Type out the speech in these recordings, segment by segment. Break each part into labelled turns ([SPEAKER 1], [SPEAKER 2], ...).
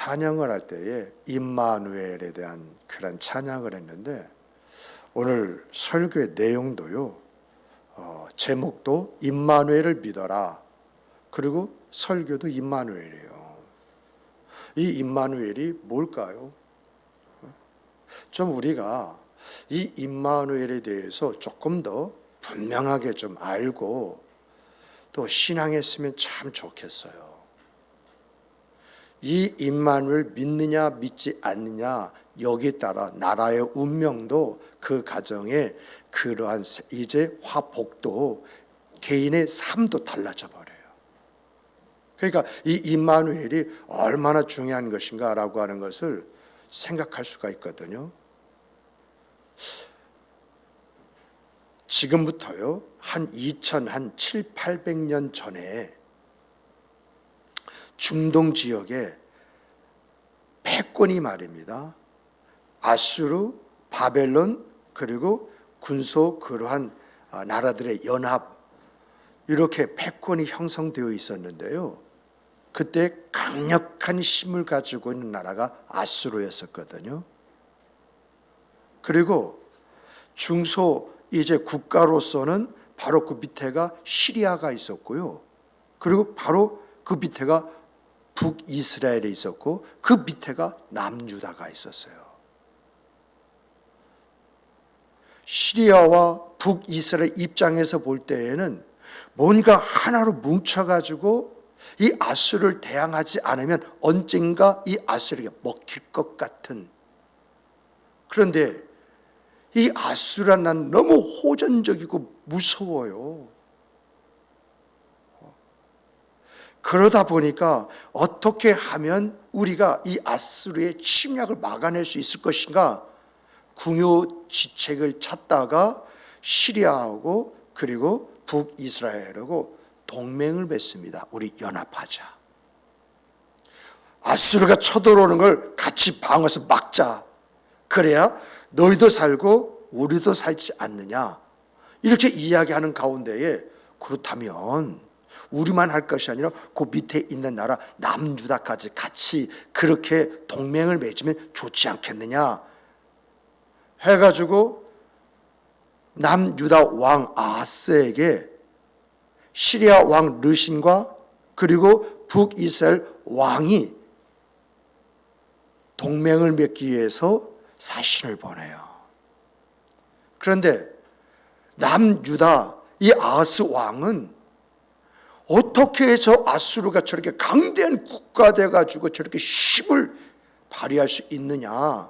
[SPEAKER 1] 찬양을 할 때에 임마누엘에 대한 그런 찬양을 했는데 오늘 설교의 내용도요 어, 제목도 임마누엘을 믿어라 그리고 설교도 임마누엘이에요. 이 임마누엘이 뭘까요? 좀 우리가 이 임마누엘에 대해서 조금 더 분명하게 좀 알고 또 신앙했으면 참 좋겠어요. 이 임마누엘 믿느냐 믿지 않느냐 여기에 따라 나라의 운명도 그 가정의 그러한 세- 이제 화복도 개인의 삶도 달라져 버려요. 그러니까 이 임마누엘이 얼마나 중요한 것인가라고 하는 것을 생각할 수가 있거든요. 지금부터요 한 2000, 한 7, 800년 전에 중동 지역에 패권이 말입니다. 아수르, 바벨론 그리고 군소 그러한 아, 나라들의 연합 이렇게 패권이 형성되어 있었는데요. 그때 강력한 힘을 가지고 있는 나라가 아수르였었거든요. 그리고 중소 이제 국가로서는 바로 그 밑에가 시리아가 있었고요. 그리고 바로 그 밑에가 북이스라엘에 있었고 그 밑에가 남유다가 있었어요. 시리아와 북이스라엘 입장에서 볼 때에는 뭔가 하나로 뭉쳐가지고 이 아수를 대항하지 않으면 언젠가 이 아수에게 먹힐 것 같은 그런데 이 아수란 난 너무 호전적이고 무서워요. 그러다 보니까 어떻게 하면 우리가 이 아수르의 침략을 막아낼 수 있을 것인가 궁요 지책을 찾다가 시리아하고 그리고 북이스라엘하고 동맹을 맺습니다. 우리 연합하자. 아수르가 쳐들어오는 걸 같이 방어해서 막자. 그래야 너희도 살고 우리도 살지 않느냐. 이렇게 이야기하는 가운데에 그렇다면 우리만 할 것이 아니라 그 밑에 있는 나라 남유다까지 같이 그렇게 동맹을 맺으면 좋지 않겠느냐 해가지고 남유다 왕 아스에게 시리아 왕 르신과 그리고 북이스라엘 왕이 동맹을 맺기 위해서 사신을 보내요. 그런데 남유다 이 아스 왕은 어떻게 해서 아수르가 저렇게 강대한 국가 돼 가지고 저렇게 힘을 발휘할 수 있느냐?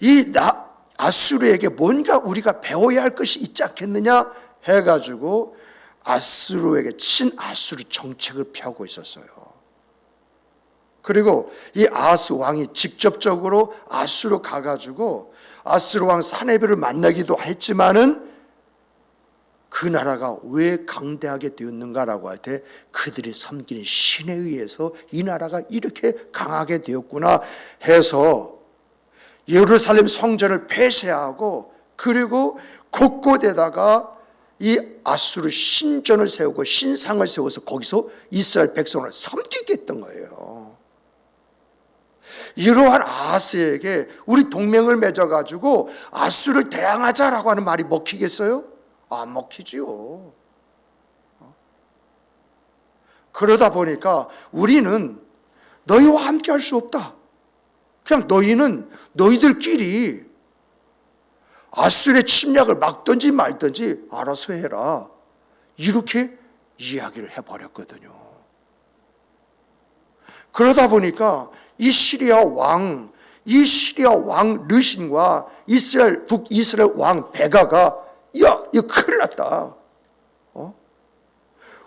[SPEAKER 1] 이 나, 아수르에게 뭔가 우리가 배워야 할 것이 있지 않겠느냐 해 가지고 아수르에게 친 아수르 정책을 펴고 있었어요. 그리고 이 아스 왕이 직접적으로 아수르 가 가지고 아수르 왕 사네비를 만나기도 했지만은 그 나라가 왜 강대하게 되었는가라고 할 때 그들이 섬기는 신에 의해서 이 나라가 이렇게 강하게 되었구나 해서 예루살렘 성전을 폐쇄하고 그리고 곳곳에다가 이 아수르 신전을 세우고 신상을 세워서 거기서 이스라엘 백성을 섬기게 했던 거예요. 이러한 아스에게 우리 동맹을 맺어가지고 아수를 대항하자라고 하는 말이 먹히겠어요? 안 먹히지요. 어? 그러다 보니까 우리는 너희와 함께 할 수 없다. 그냥 너희는 너희들끼리 아술의 침략을 막든지 말든지 알아서 해라. 이렇게 이야기를 해버렸거든요. 그러다 보니까 이 시리아 왕, 이 시리아 왕 르신과 이스라엘, 북이스라엘 왕 베가가 야, 이거 큰일 났다. 어?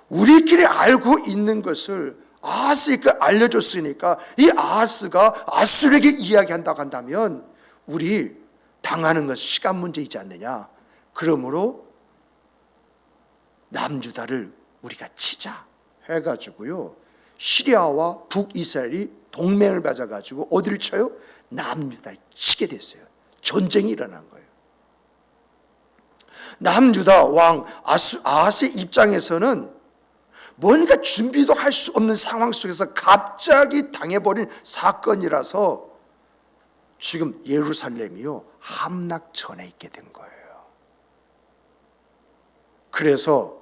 [SPEAKER 1] 우리끼리 알고 있는 것을 아하스에게 알려줬으니까 이 아하스가 아술에게 이야기한다고 한다면 우리 당하는 것은 시간 문제이지 않느냐. 그러므로 남주다를 우리가 치자 해가지고요. 시리아와 북이스라엘이 동맹을 맺어가지고 어디를 쳐요? 남유다를 치게 됐어요. 전쟁이 일어난 거예요. 남유다 왕 아스, 아하스의 입장에서는 뭔가 준비도 할 수 없는 상황 속에서 갑자기 당해버린 사건이라서 지금 예루살렘이요 함락 전에 있게 된 거예요. 그래서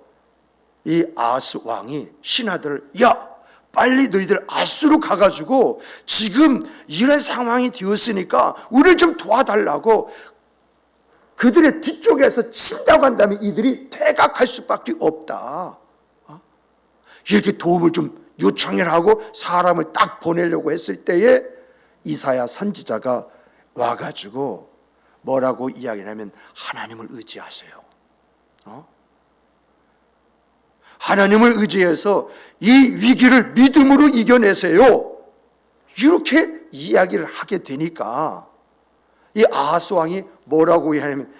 [SPEAKER 1] 이 아스 왕이 신하들을 야 빨리 너희들 아스로 가가지고 지금 이런 상황이 되었으니까 우리를 좀 도와달라고 그들의 뒤쪽에서 친다고 한다면 이들이 퇴각할 수밖에 없다. 어? 이렇게 도움을 좀 요청을 하고 사람을 딱 보내려고 했을 때에 이사야 선지자가 와가지고 뭐라고 이야기하냐면 하나님을 의지하세요. 어? 하나님을 의지해서 이 위기를 믿음으로 이겨내세요. 이렇게 이야기를 하게 되니까 이 아하스 왕이 뭐라고 하냐면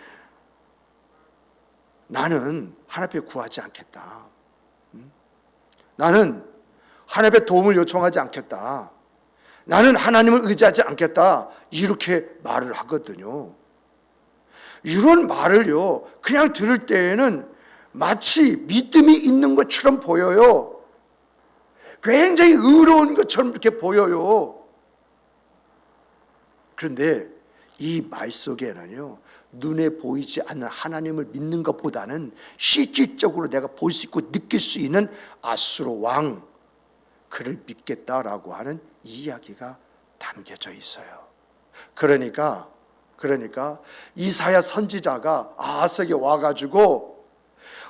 [SPEAKER 1] 나는 하나님 앞에 구하지 않겠다. 음? 나는 하나님 앞에 도움을 요청하지 않겠다. 나는 하나님을 의지하지 않겠다. 이렇게 말을 하거든요. 이런 말을요, 그냥 들을 때에는 마치 믿음이 있는 것처럼 보여요. 굉장히 의로운 것처럼 이렇게 보여요. 그런데 이 말 속에는요, 눈에 보이지 않는 하나님을 믿는 것보다는 실질적으로 내가 볼 수 있고 느낄 수 있는 아수로 왕, 그를 믿겠다라고 하는 이야기가 담겨져 있어요. 그러니까, 그러니까 이사야 선지자가 아하스에게 와가지고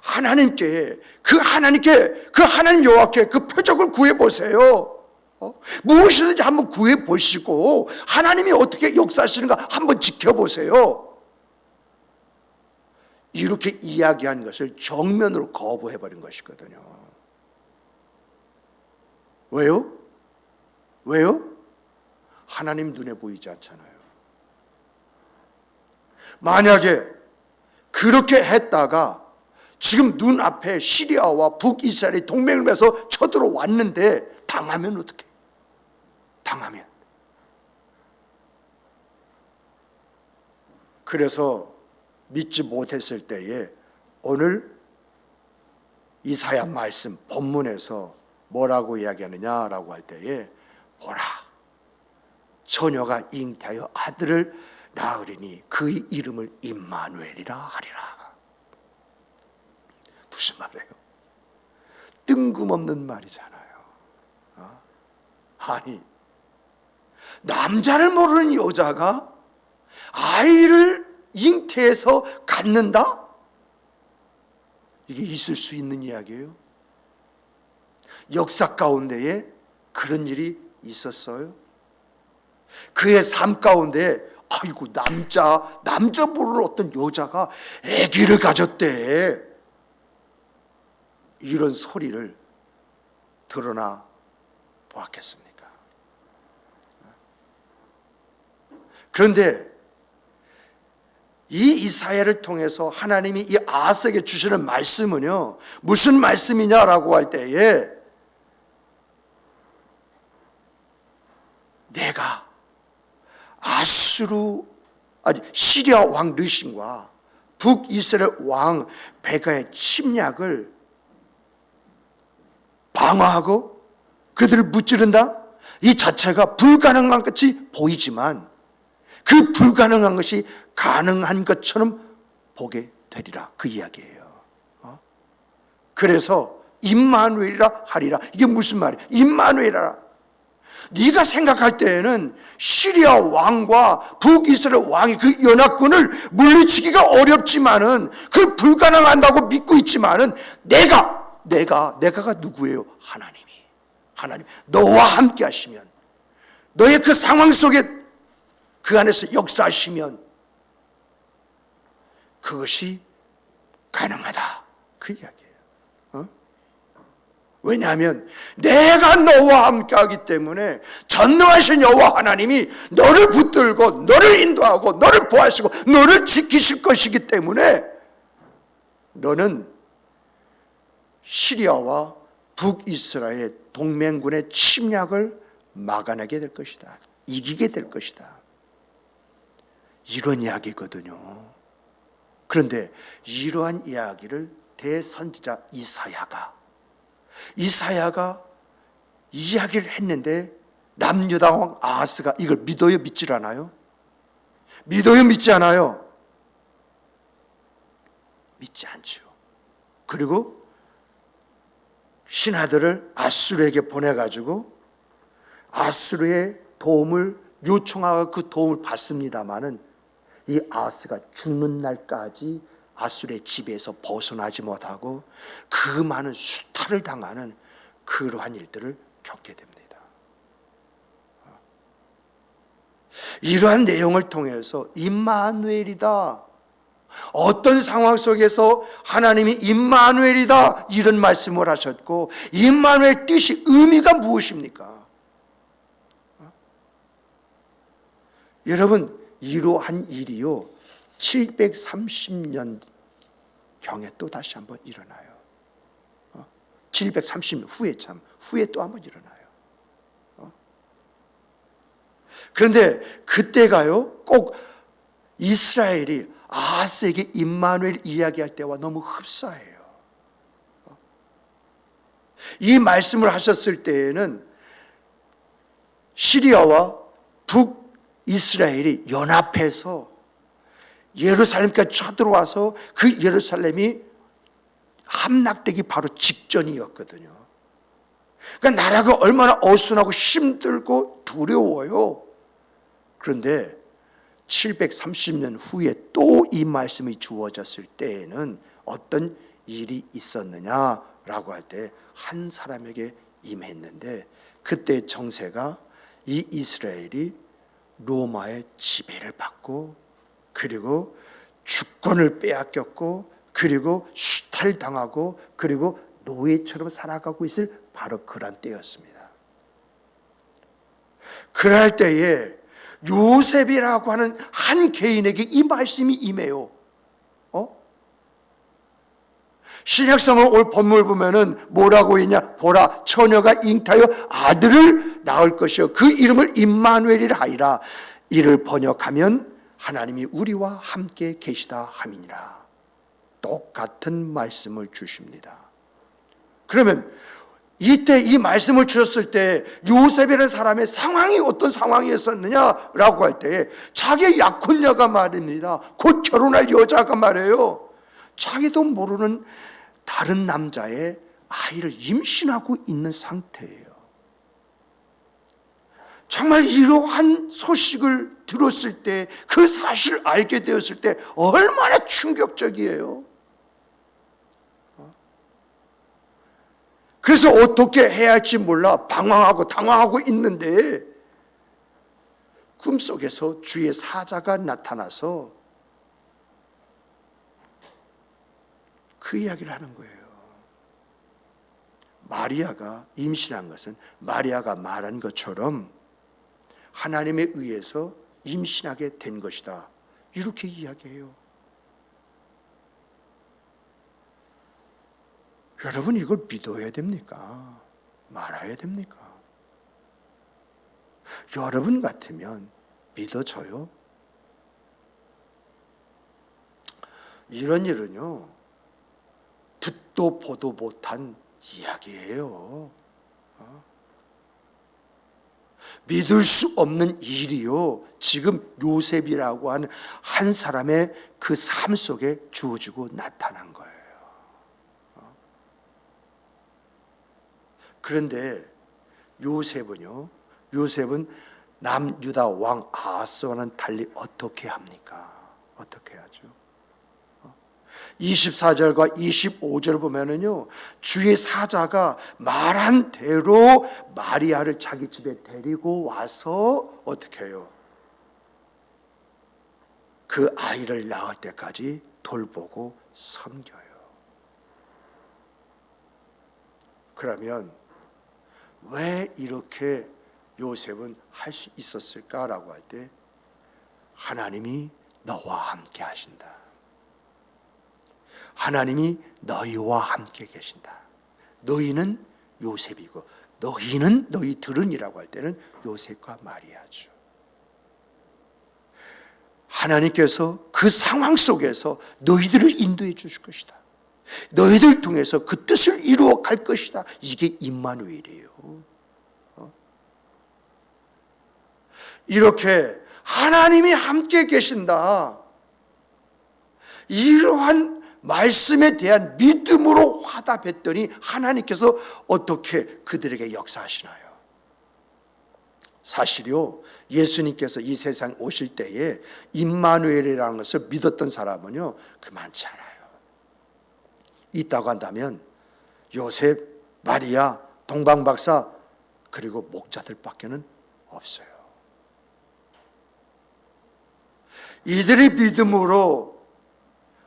[SPEAKER 1] 하나님께 그 하나님께 그 하나님 여호와께 그 표적을 구해 보세요. 어? 무엇이든지 한번 구해 보시고 하나님이 어떻게 역사하시는가 한번 지켜보세요. 이렇게 이야기한 것을 정면으로 거부해 버린 것이거든요. 왜요? 왜요? 하나님 눈에 보이지 않잖아요. 만약에 그렇게 했다가 지금 눈앞에 시리아와 북이스라엘이 동맹을 맺어 쳐들어왔는데 당하면 어떻게? 당하면. 그래서 믿지 못했을 때에 오늘 이사야 말씀 본문에서 뭐라고 이야기하느냐라고 할 때에 보라 처녀가 잉태하여 아들을 낳으리니 그의 이름을 임마누엘이라 하리라. 무슨 말이에요? 뜬금없는 말이잖아요. 어? 아니 남자를 모르는 여자가 아이를 잉태해서 갖는다? 이게 있을 수 있는 이야기예요? 역사 가운데에 그런 일이 있었어요? 그의 삶 가운데 아이고 남자 남자 모르는 어떤 여자가 아기를 가졌대 이런 소리를 드러나 보았겠습니까? 그런데 이 이사야를 통해서 하나님이 이 아스에게 주시는 말씀은요 무슨 말씀이냐라고 할 때에 내가 아수르 아니 시리아 왕 르신과 북이스라엘 왕 베가의 침략을 방어하고 그들을 무찌른다? 이 자체가 불가능한 것이 보이지만 그 불가능한 것이 가능한 것처럼 보게 되리라 그 이야기예요. 어? 그래서 임마누엘이라 하리라 이게 무슨 말이야? 임마누엘이라 네가 생각할 때에는 시리아 왕과 북이스라엘 왕이 그 연합군을 물리치기가 어렵지만은 그 불가능한다고 믿고 있지만은 내가 내가 내가가 누구예요? 하나님이 하나님 너와 함께 하시면 너의 그 상황 속에 그 안에서 역사하시면 그것이 가능하다 그 이야기예요. 어? 왜냐하면 내가 너와 함께하기 때문에 전능하신 여호와 하나님이 너를 붙들고 너를 인도하고 너를 보호하시고 너를 지키실 것이기 때문에 너는 시리아와 북이스라엘 동맹군의 침략을 막아내게 될 것이다. 이기게 될 것이다. 이런 이야기거든요. 그런데 이러한 이야기를 대선지자 이사야가 이사야가 이야기를 했는데 남유다 왕 아하스가 이걸 믿어요 믿질 않아요? 믿어요 믿지 않아요? 믿지 않죠. 그리고 신하들을 아수르에게 보내가지고 아수르의 도움을 요청하고 그 도움을 받습니다마는 이 아하스가 죽는 날까지 아수르의 지배에서 벗어나지 못하고 그 많은 수탈을 당하는 그러한 일들을 겪게 됩니다. 이러한 내용을 통해서 임마누엘이다. 어떤 상황 속에서 하나님이 임마누엘이다 이런 말씀을 하셨고 임마누엘 뜻이 의미가 무엇입니까? 여러분 이러한 일이요 730년 경에 또 다시 한번 일어나요. 730년 후에 참 후에 또 한번 일어나요. 어? 그런데 그때가요 꼭 이스라엘이 아하스에게 임마누엘 이야기할 때와 너무 흡사해요. 어? 이 말씀을 하셨을 때에는 시리아와 북 이스라엘이 연합해서 예루살렘까지 쳐들어와서 그 예루살렘이 함락되기 바로 직전이었거든요. 그러니까 나라가 얼마나 어순하고 힘들고 두려워요. 그런데 730년 후에 또 이 말씀이 주어졌을 때에는 어떤 일이 있었느냐라고 할 때 한 사람에게 임했는데 그때 정세가 이 이스라엘이 로마의 지배를 받고 그리고 주권을 빼앗겼고 그리고 수탈당하고 그리고 노예처럼 살아가고 있을 바로 그런 때였습니다. 그럴 때에 요셉이라고 하는 한 개인에게 이 말씀이 임해요. 어? 신약성을 올 본물 보면은 뭐라고 있냐? 보라, 처녀가 잉타여 아들을 낳을 것이요. 그 이름을 임마누엘이라 하리라. 이를 번역하면 하나님이 우리와 함께 계시다 함이니라. 똑같은 말씀을 주십니다. 그러면 이때 이 말씀을 주셨을 때 요셉이라는 사람의 상황이 어떤 상황이었었느냐라고 할 때 자기의 약혼녀가 말입니다. 곧 결혼할 여자가 말이에요. 자기도 모르는 다른 남자의 아이를 임신하고 있는 상태예요. 정말 이러한 소식을 들었을 때, 그 사실을 알게 되었을 때 얼마나 충격적이에요. 그래서 어떻게 해야 할지 몰라 방황하고 당황하고 있는데 꿈속에서 주의 사자가 나타나서 그 이야기를 하는 거예요. 마리아가 임신한 것은 마리아가 말한 것처럼 하나님에 의해서 임신하게 된 것이다. 이렇게 이야기해요. 여러분 이걸 믿어야 됩니까? 말아야 됩니까? 여러분 같으면 믿어져요? 이런 일은요, 듣도 보도 못한 이야기예요. 어? 믿을 수 없는 일이요. 지금 요셉이라고 하는 한 사람의 그 삶 속에 주어지고 나타난 거예요. 그런데 요셉은요. 요셉은 남유다 왕 아하스와는 달리 어떻게 합니까? 어떻게 하죠? 24절과 25절 보면은요, 주의 사자가 말한 대로 마리아를 자기 집에 데리고 와서 어떻게 해요? 그 아이를 낳을 때까지 돌보고 섬겨요. 그러면 왜 이렇게 요셉은 할 수 있었을까라고 할 때 하나님이 너와 함께 하신다. 하나님이 너희와 함께 계신다. 너희는 요셉이고 너희는 너희들은이라고 할 때는 요셉과 마리아죠. 하나님께서 그 상황 속에서 너희들을 인도해 주실 것이다. 너희들 통해서 그 뜻을 이루어 갈 것이다. 이게 임마누엘이에요. 어? 이렇게 하나님이 함께 계신다. 이러한 말씀에 대한 믿음으로 화답했더니 하나님께서 어떻게 그들에게 역사하시나요? 사실요, 예수님께서 이 세상 오실 때에 임마누엘이라는 것을 믿었던 사람은요, 그만치 않아요. 있다고 한다면 요셉, 마리아, 동방박사, 그리고 목자들밖에는 없어요. 이들의 믿음으로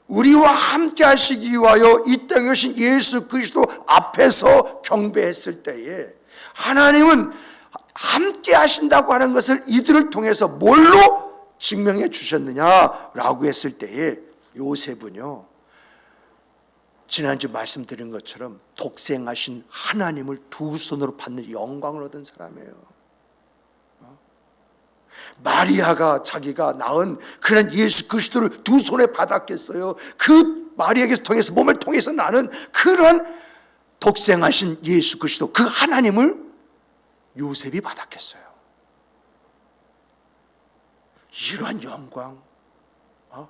[SPEAKER 1] 우리와 함께 하시기 위하여 이 땅에 오신 예수 그리스도 앞에서 경배했을 때에 하나님은 함께 하신다고 하는 것을 이들을 통해서 뭘로 증명해 주셨느냐라고 했을 때에 요셉은요 지난주 말씀드린 것처럼 독생하신 하나님을 두 손으로 받는 영광을 얻은 사람이에요. 마리아가 자기가 낳은 그런 예수 그리스도를 두 손에 받았겠어요. 그 마리아에게서 통해서 몸을 통해서 나는 그런 독생하신 예수 그리스도 그 하나님을 요셉이 받았겠어요. 이러한 영광, 어?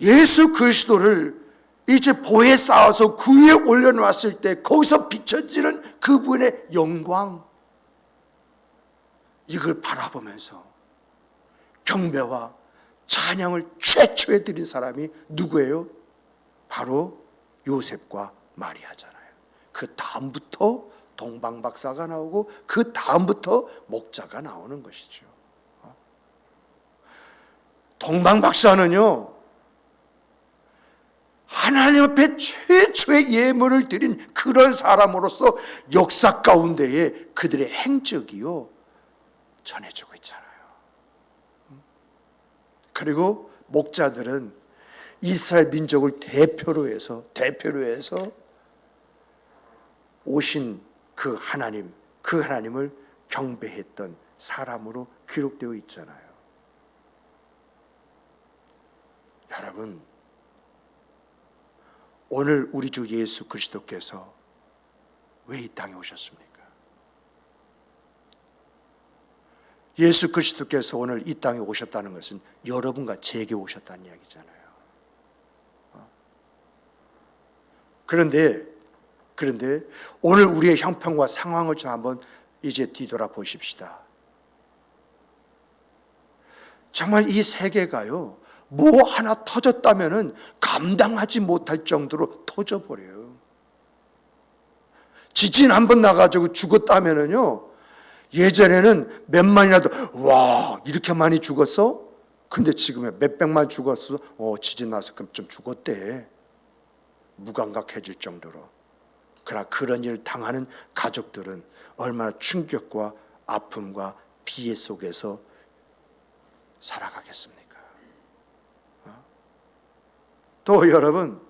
[SPEAKER 1] 예수 그리스도를 이제 보에 쌓아서 그 위에 올려놓았을 때 거기서 비춰지는 그분의 영광, 이걸 바라보면서 경배와 찬양을 최초에 드린 사람이 누구예요? 바로 요셉과 마리아잖아요. 그 다음부터 동방박사가 나오고 그 다음부터 목자가 나오는 것이죠. 어? 동방박사는요, 하나님 앞에 최초의 예물을 드린 그런 사람으로서 역사 가운데에 그들의 행적이요, 전해주고 있잖아요. 그리고 목자들은 이스라엘 민족을 대표로 해서 대표로 해서 오신 그 하나님, 그 하나님을 경배했던 사람으로 기록되어 있잖아요. 여러분, 오늘 우리 주 예수 그리스도께서 왜 이 땅에 오셨습니까? 예수 그리스도께서 오늘 이 땅에 오셨다는 것은 여러분과 제게 오셨다는 이야기잖아요. 어? 그런데 그런데 오늘 우리의 형편과 상황을 좀 한번 이제 뒤돌아 보십시다. 정말 이 세계가요, 뭐 하나 터졌다면은 감당하지 못할 정도로 터져 버려요. 지진 한 번 나가지고 죽었다면은요, 예전에는 몇만이라도 와 이렇게 많이 죽었어? 근데 지금은 몇백만 죽었어? 어 지진 나서 그럼 좀 죽었대. 무감각해질 정도로. 그러나 그런 일을 당하는 가족들은 얼마나 충격과 아픔과 피해 속에서 살아가겠습니까? 어? 또 여러분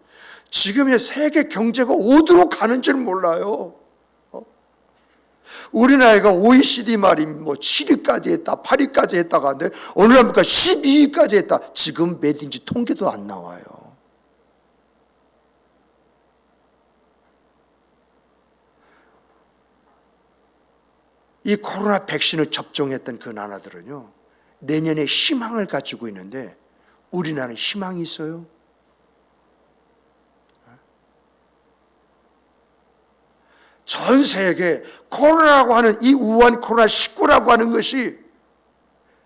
[SPEAKER 1] 지금의 세계 경제가 어디로 가는지를 몰라요. 우리나라가 OECD 말이 뭐 7위까지 했다, 8위까지 했다가 하는데 어느 날 보니까 12위까지 했다. 지금 몇인지 통계도 안 나와요. 이 코로나 백신을 접종했던 그 나라들은요, 내년에 희망을 가지고 있는데 우리나라는 희망이 있어요? 전 세계 코로나라고 하는 이 우한 코로나 19라고 하는 것이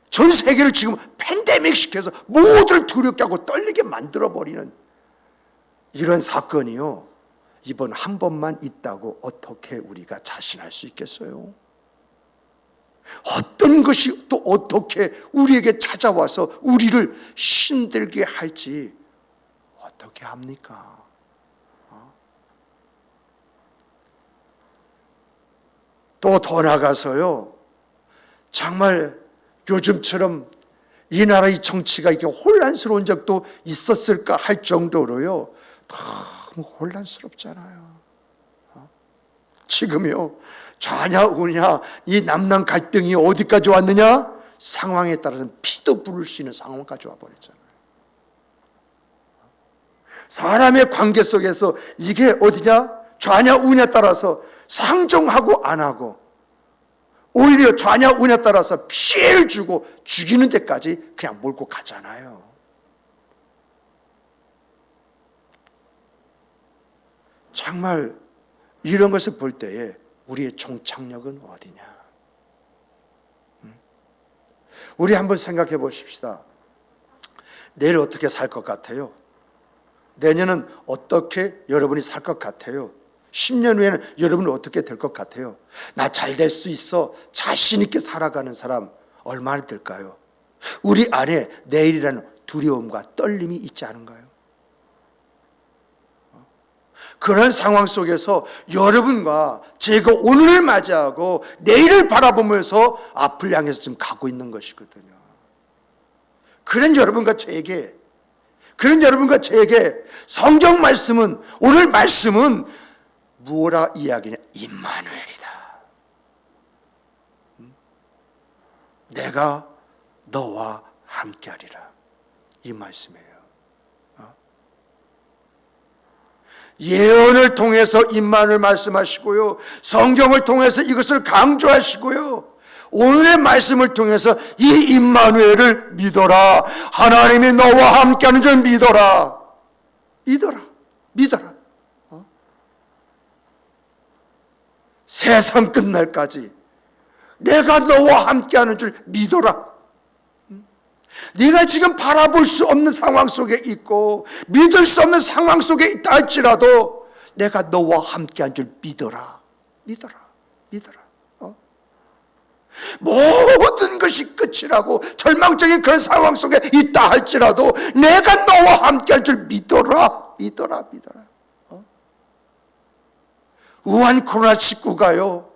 [SPEAKER 1] 전 세계를 지금 팬데믹 시켜서 모두를 두렵게 하고 떨리게 만들어 버리는 이런 사건이요. 이번 한 번만 있다고 어떻게 우리가 자신할 수 있겠어요? 어떤 것이 또 어떻게 우리에게 찾아와서 우리를 힘들게 할지 어떻게 합니까? 또 더 나가서요. 정말 요즘처럼 이 나라의 정치가 이렇게 혼란스러운 적도 있었을까 할 정도로요. 너무 혼란스럽잖아요. 어? 지금요. 좌냐 우냐 이 남남 갈등이 어디까지 왔느냐? 상황에 따라서는 피도 부를 수 있는 상황까지 와버렸잖아요. 사람의 관계 속에서 이게 어디냐? 좌냐 우냐 따라서 상종하고 안 하고 오히려 좌냐 우냐 따라서 피해를 주고 죽이는 데까지 그냥 몰고 가잖아요. 정말 이런 것을 볼 때에 우리의 종착역은 어디냐? 음? 우리 한번 생각해 보십시다. 내일 어떻게 살 것 같아요? 내년은 어떻게 여러분이 살 것 같아요? 10년 후에는 여러분은 어떻게 될 것 같아요? 나 잘 될 수 있어. 자신 있게 살아가는 사람 얼마나 될까요? 우리 안에 내일이라는 두려움과 떨림이 있지 않은가요? 그런 상황 속에서 여러분과 제가 오늘을 맞이하고 내일을 바라보면서 앞을 향해서 지금 가고 있는 것이거든요. 그런 여러분과 저에게 그런 여러분과 저에게 성경 말씀은 오늘 말씀은 무엇라 이야기냐? 임마누엘이다. 음? 내가 너와 함께하리라. 이 말씀이에요. 어? 예언을 통해서 임만을 말씀하시고요. 성경을 통해서 이것을 강조하시고요. 오늘의 말씀을 통해서 이 임마누엘을 믿어라. 하나님이 너와 함께하는 줄 믿어라. 믿어라. 믿어라. 어? 세상 끝날까지 내가 너와 함께하는 줄 믿어라. 음? 네가 지금 바라볼 수 없는 상황 속에 있고 믿을 수 없는 상황 속에 있다 할지라도 내가 너와 함께한 줄 믿어라. 믿어라. 믿어라. 어? 모든 것이 끝이라고 절망적인 그런 상황 속에 있다 할지라도 내가 너와 함께한 줄 믿어라. 믿어라. 믿어라. 어? 우한 코로나19가요.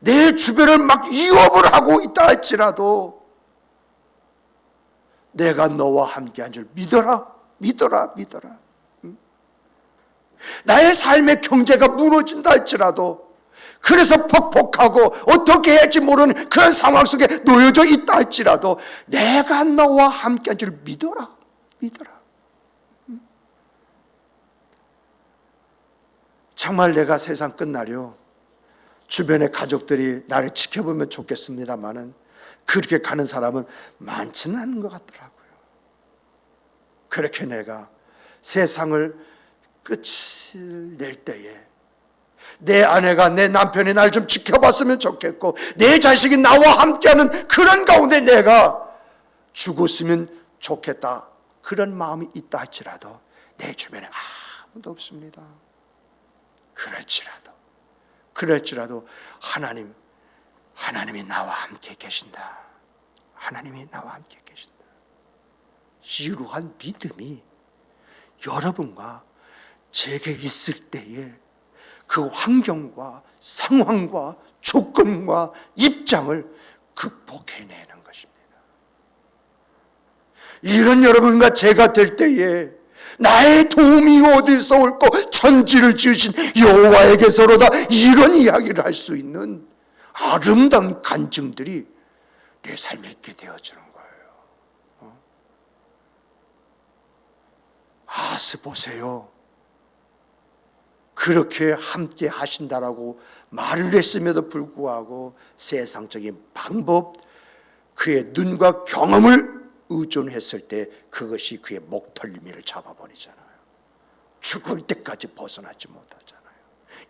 [SPEAKER 1] 내 주변을 막 위협을 하고 있다 할지라도 내가 너와 함께 한 줄 믿어라, 믿어라, 믿어라. 응? 나의 삶의 경제가 무너진다 할지라도 그래서 퍽퍽하고 어떻게 할지 모르는 그런 상황 속에 놓여져 있다 할지라도 내가 너와 함께 한 줄 믿어라, 믿어라. 정말 내가 세상 끝나려 주변의 가족들이 나를 지켜보면 좋겠습니다만은 그렇게 가는 사람은 많지는 않은 것 같더라고요. 그렇게 내가 세상을 끝을 낼 때에 내 아내가 내 남편이 날 좀 지켜봤으면 좋겠고 내 자식이 나와 함께하는 그런 가운데 내가 죽었으면 좋겠다. 그런 마음이 있다 할지라도 내 주변에 아무도 없습니다. 그럴지라도 그럴지라도 하나님, 하나님이 나와 함께 계신다. 하나님이 나와 함께 계신다. 이러한 믿음이 여러분과 제게 있을 때에 그 환경과 상황과 조건과 입장을 극복해내는 것입니다. 이런 여러분과 제가 될 때에 나의 도움이 어디서 올고 천지를 지으신 여호와에게서로다 이런 이야기를 할 수 있는 아름다운 간증들이 내 삶에 있게 되어주는 거예요. 어? 아스 보세요. 그렇게 함께 하신다라고 말을 했음에도 불구하고 세상적인 방법, 그의 눈과 경험을 의존했을 때 그것이 그의 목털미를 잡아버리잖아요. 죽을 때까지 벗어나지 못하잖아요.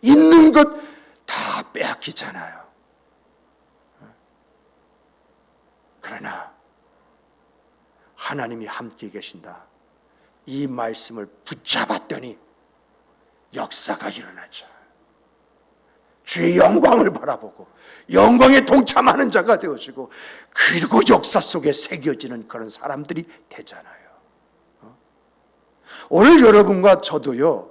[SPEAKER 1] 있는 것 다 빼앗기잖아요. 그러나 하나님이 함께 계신다. 이 말씀을 붙잡았더니 역사가 일어나죠. 주의 영광을 바라보고 영광에 동참하는 자가 되어지고 그리고 역사 속에 새겨지는 그런 사람들이 되잖아요. 어? 오늘 여러분과 저도요.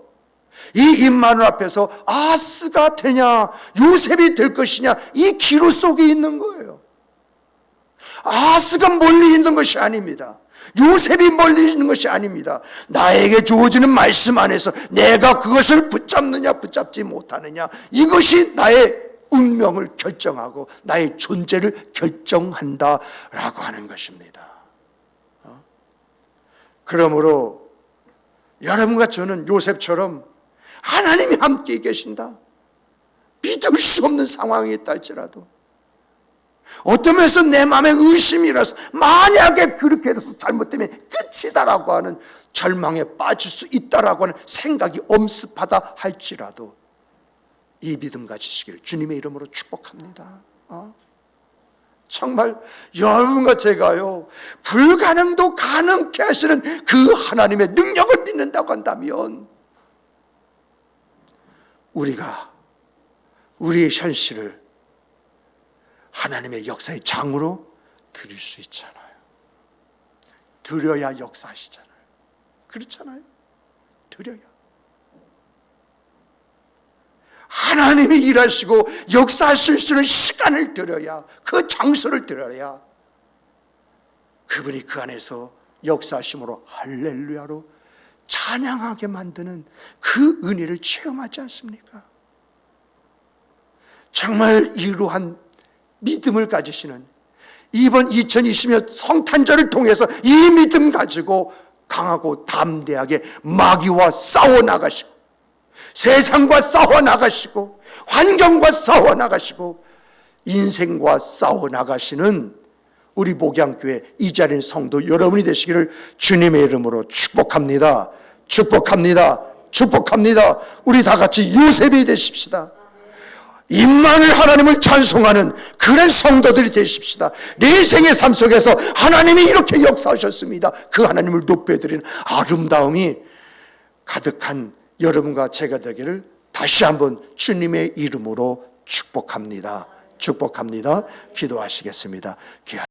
[SPEAKER 1] 이 임마누 앞에서 아스가 되냐 요셉이 될 것이냐 이 기로 속에 있는 거예요. 아스가 멀리 있는 것이 아닙니다. 요셉이 멀리 있는 것이 아닙니다. 나에게 주어지는 말씀 안에서 내가 그것을 붙잡느냐 붙잡지 못하느냐 이것이 나의 운명을 결정하고 나의 존재를 결정한다라고 하는 것입니다. 어? 그러므로 여러분과 저는 요셉처럼 하나님이 함께 계신다. 믿을 수 없는 상황이 있다 할지라도 어떤 면에서 내 마음에 의심이 일어서 만약에 그렇게 돼서 잘못되면 끝이다라고 하는 절망에 빠질 수 있다라고 하는 생각이 엄습하다 할지라도 이 믿음 가지시기를 주님의 이름으로 축복합니다. 어? 정말 여러분과 제가요 불가능도 가능케 하시는 그 하나님의 능력을 믿는다고 한다면 우리가 우리의 현실을 하나님의 역사의 장으로 드릴 수 있잖아요. 드려야 역사하시잖아요. 그렇잖아요. 드려야. 하나님이 일하시고 역사하실 수 있는 시간을 드려야 그 장소를 드려야 그분이 그 안에서 역사하심으로 할렐루야로 찬양하게 만드는 그 은혜를 체험하지 않습니까? 정말 이러한 믿음을 가지시는 이번 2020년 성탄절을 통해서 이 믿음 가지고 강하고 담대하게 마귀와 싸워 나가시고 세상과 싸워 나가시고 환경과 싸워 나가시고 인생과 싸워 나가시는 우리 목양교회 이 자리인 성도 여러분이 되시기를 주님의 이름으로 축복합니다. 축복합니다. 축복합니다. 우리 다 같이 요셉이 되십시다. 임만을 하나님을 찬송하는 그런 성도들이 되십시다. 내 생의 삶 속에서 하나님이 이렇게 역사하셨습니다. 그 하나님을 높여드리는 아름다움이 가득한 여러분과 제가 되기를 다시 한번 주님의 이름으로 축복합니다. 축복합니다. 기도하시겠습니다.